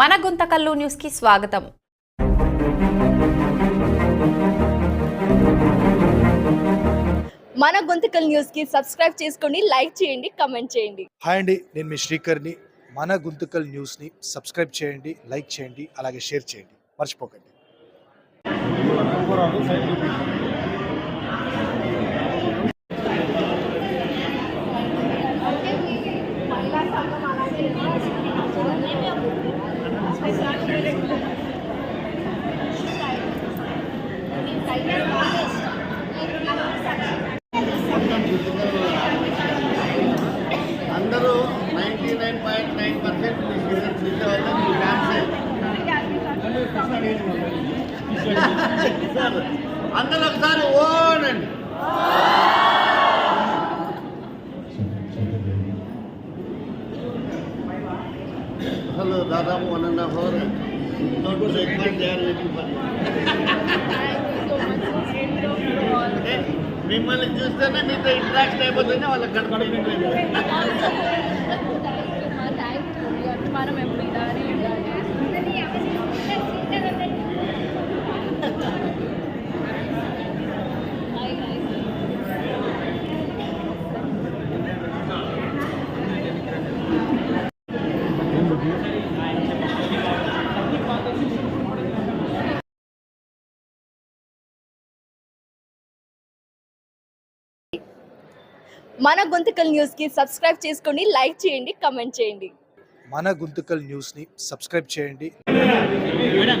మన గుంతకల్లు న్యూస్కి స్వాగతం. మన గొంతుకల్ న్యూస్కి సబ్స్క్రైబ్ చేసుకోండి లైక్ చేయండి కమెంట్ చేయండి. హాయ్ అండి నేను మీ శ్రీకర్ని. మన గుంతుకల్ న్యూస్ని సబ్స్క్రైబ్ చేయండి లైక్ చేయండి అలాగే షేర్ చేయండి. మర్చిపోకండి. అందరూ ninety nine point nine percent అందరూ ఒకసారి ఓనండి దాదాపు one and half hour note breakfast చేయాలి మిమ్మల్ని చూస్తేనే మీతో ఇంట్రాక్షన్ అయిపోతేనే వాళ్ళకి కనపడలేదు మనం ఎప్పుడు మన గొంతుకల్ న్యూస్కి సబ్స్క్రైబ్ చేసుకోండి లైక్ చేయండి కమెంట్ చేయండి. మన గుంతుకల్ న్యూస్ని సబ్స్క్రైబ్ చేయండి. Madam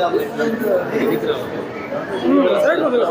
madam hi madam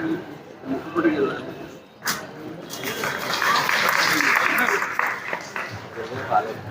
Thank you.